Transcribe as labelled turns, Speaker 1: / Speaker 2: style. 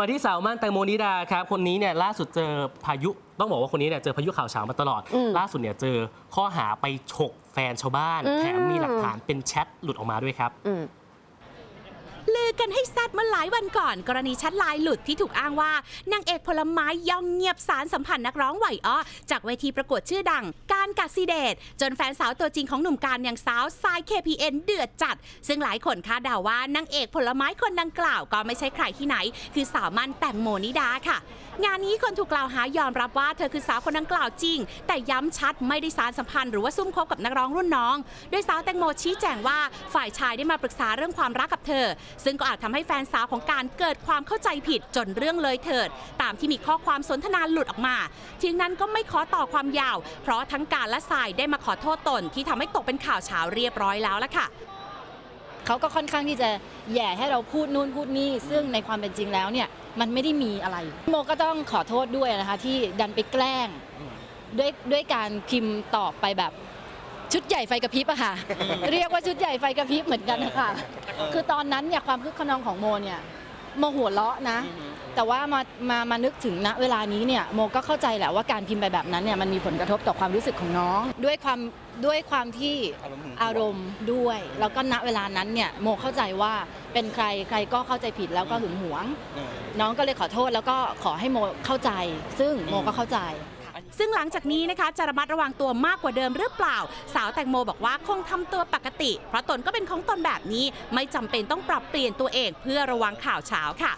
Speaker 1: มาที่สาวม่านแตงโมนิดาครับคนนี้เนี่ยล่าสุดเจอพายุต้องบอกว่าคนนี้เนี่ยเจอพายุข่าวเช้ามาตลอด
Speaker 2: อืม
Speaker 1: ล่าสุดเนี่ยเจอข้อหาไปฉกแฟนชาวบ้าน
Speaker 2: อืม
Speaker 1: แถมมีหลักฐานเป็นแชทหลุดออกมาด้วยครับ
Speaker 2: อืม
Speaker 3: ลือ กันให้แซดเมื่อหลายวันก่อน กรณีชัดไลน์หลุดที่ถูกอ้างว่านางเอกผลไม้ย่องเงียบสารสัมพันธ์นักร้องไหวอ้อจากเวทีประกวดชื่อดัง การกัดซีเดตจนแฟนสาวตัวจริงของหนุ่มการอย่างสาวทราย KPN เดือดจัด ซึ่งหลายคนคาดเดาว่านางเอกผลไม้คนดังกล่าวก็ไม่ใช่ใครที่ไหน คือสาวมันแตงโมนิดาค่ะ งานนี้คนถูกกล่าวหายอมรับว่าเธอคือสาวคนดังกล่าวจริง แต่ย้ำชัดไม่ได้สารสัมพันธ์หรือว่าซุ่มคบกับนักร้องรุ่นน้อง โดยสาวแตงโมชี้แจงว่าฝ่ายชายได้มาปรึกษาเรื่องความรักกับเธอ ซึ่งก็อาจทำให้แฟนสาวของการเกิดความเข้าใจผิดจนเรื่องเลยเถิด ตามที่มีข้อความสนทนาหลุดออกมาทีนั้นก็ไม่ขอต่อความยาว เพราะทั้งการและสายได้มาขอโทษตน ที่ทำให้ตกเป็นข่าวเช้าเรียบร้อยแล้วล่ะค่ะ
Speaker 4: เขาก็ค่อนข้างที่จะแย่ให้เราพูดนู่นพูดนี่ ซึ่งในความเป็นจริงแล้วเนี่ยมันไม่ได้มีอะไร โมก็ต้องขอโทษด้วยนะคะที่ดันไปแกล้งด้วยด้วยการพิมพ์ตอบไปแบบ ชุดใหญ่ไฟกระพริบอะค่ะ เรียกว่าชุดใหญ่ไฟกระพริบเหมือนกันนะคะคือตอนนั้นเนี่ยความคึกขนองของโมเนี่ยโมหัวเราะนะ แต่ว่ามามามานึกถึงณเวลานี้เนี่ยโมก็เข้าใจแหละว่าการพิมพ์ไปแบบนั้นเนี่ยมันมีผลกระทบต่อความรู้สึกของน้อง ด้วยความด้วยความที่อารมณ์ด้วย แล้วก็ณเวลานั้นเนี่ยโมเข้าใจว่าเป็นใครใครก็เข้าใจผิดแล้วก็หึงหวง น้องก็เลยขอโทษแล้วก็ขอให้โมเข้าใจ ซึ่งโมก็เข้าใจ
Speaker 3: ซึ่งหลังจากนี้นะคะจะระมัดระวังตัวมากกว่าเดิมหรือเปล่า สาวแตงโมบอกว่าคงทำตัวปกติ เพราะตนก็เป็นของตนแบบนี้ ไม่จำเป็นต้องปรับเปลี่ยนตัวเองเพื่อระวังข่าวเช้าค่ะ